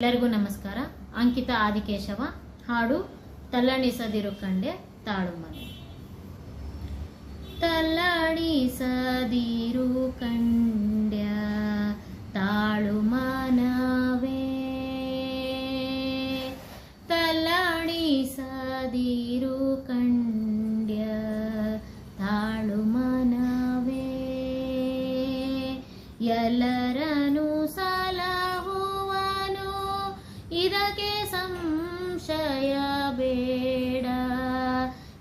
ಎಲ್ಲರಿಗೂ ನಮಸ್ಕಾರ. ಅಂಕಿತ ಆದಿಕೇಶವ, ಹಾಡು ತಲ್ಲಣಿಸದಿರು ಕಂಡೆ ತಾಳು ಮನೆ ತಲ್ಲಣಿಸದಿರು ಕಂಡ್ಯ ತಾಳು ಮನವೇ ತಲ್ಲಣಿಸದಿರು ಕಂಡ್ಯ ತಾಳು ಮನವೇ ಎಲ್ಲರನು ಸಲಹುವನು ಇದಕ್ಕೆ ಸಂಶಯ ಬೇಡ.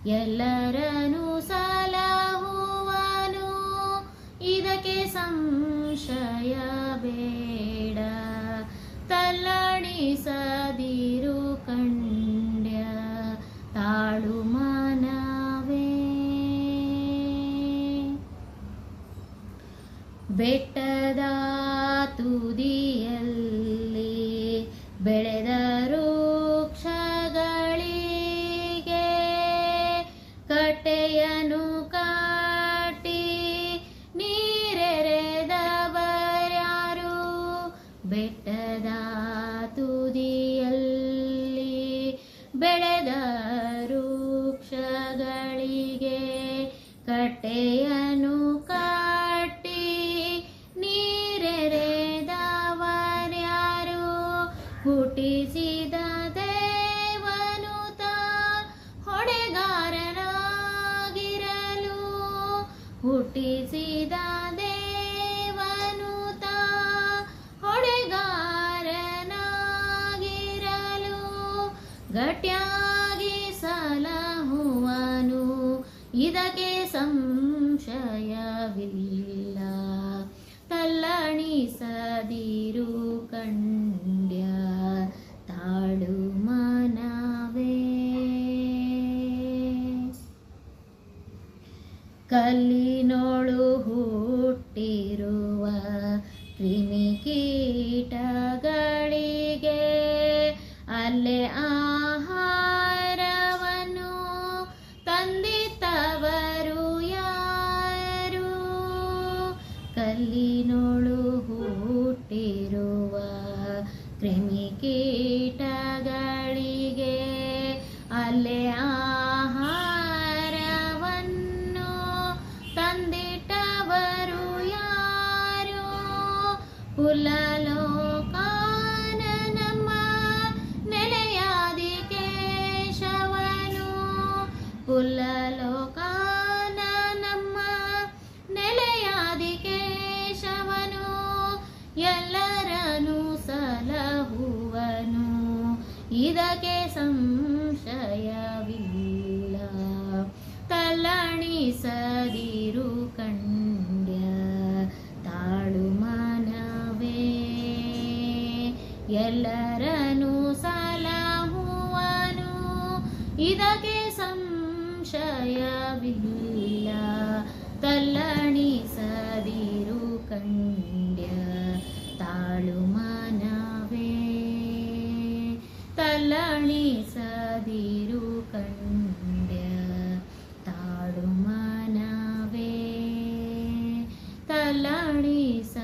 ಎಲ್ಲರನು ಸಲಹುವನು. ಇದಕ್ಕೆ ಸಂಶಯ ಬೇಡ. ತಲ್ಲಣಿಸದಿರು ಕಂಡ್ಯ ತಾಳು ಮನವೇ. ಬೆಟ್ಟದ ತುದಿಯಲ್ಲಿ ಬೆಳೆದ ಕಟ್ಟೆಯನ್ನು ಕಾಟಿ ನೀರೆರೆದವರ್ಯಾರು ಬೆಟ್ಟದ ತುದಿಯಲ್ಲಿ ಬೆಳೆದ ವೃಕ್ಷಗಳಿಗೆ ಕಟ್ಟೆಯನ್ನು ಹುಟ್ಟಿಸಿದ ದೇವನು ತಾ ಹೊಡೆಗಾರನಾಗಿರಲು ಗಟ್ಯಾಗಿ ಸಲಹುವನು. ಇದಕ್ಕೆ ಸಂಶಯವಿಲ್ಲ. ತಲ್ಲಣಿಸದಿರು ಕಂಡ್ಯ ಕಲ್ಲಿನೋಳು ಹುಟ್ಟಿರುವ ಕ್ರಿಮಿಕೀಟಗಳಿಗೆ ಅಲ್ಲೇ ಆಹಾರವನ್ನು ತಂದಿತವರು ಯಾರು? ಕಲ್ಲಿನೋಳು ಹುಟ್ಟಿರುವ ಕ್ರಿಮಿಕೀಟಗಳಿಗೆ ಪುಲಲೋಕಾನ ನಮ್ಮ ನೆಲೆಯಾದಿ ಕೇಶವನು. ಪುಲಲೋಕಾನ ನಮ್ಮ ನೆಲೆಯಾದಿ ಕೇಶವನು. ಎಲ್ಲರನು ಸಲಹುವನು. ಇದಕ್ಕೆ ಸಂಶಯವಿಲ್ಲ. ತಲ್ಲಣಿಸದಿರು ಕಂಡ್ಯ ಎಲ್ಲರನು ಸಲಹುವನು. ಇದಕ್ಕೆ ಸಂಶಯವಿಲ್ಲ. ತಲ್ಲಣಿಸದಿರು ಕಂಡ್ಯ ತಾಳು ಮನವೇ ತಲ್ಲಣಿಸದಿರು ಕಂಡ್ಯ ತಾಳು ಮನವೇ ತಲ್ಲಣಿಸ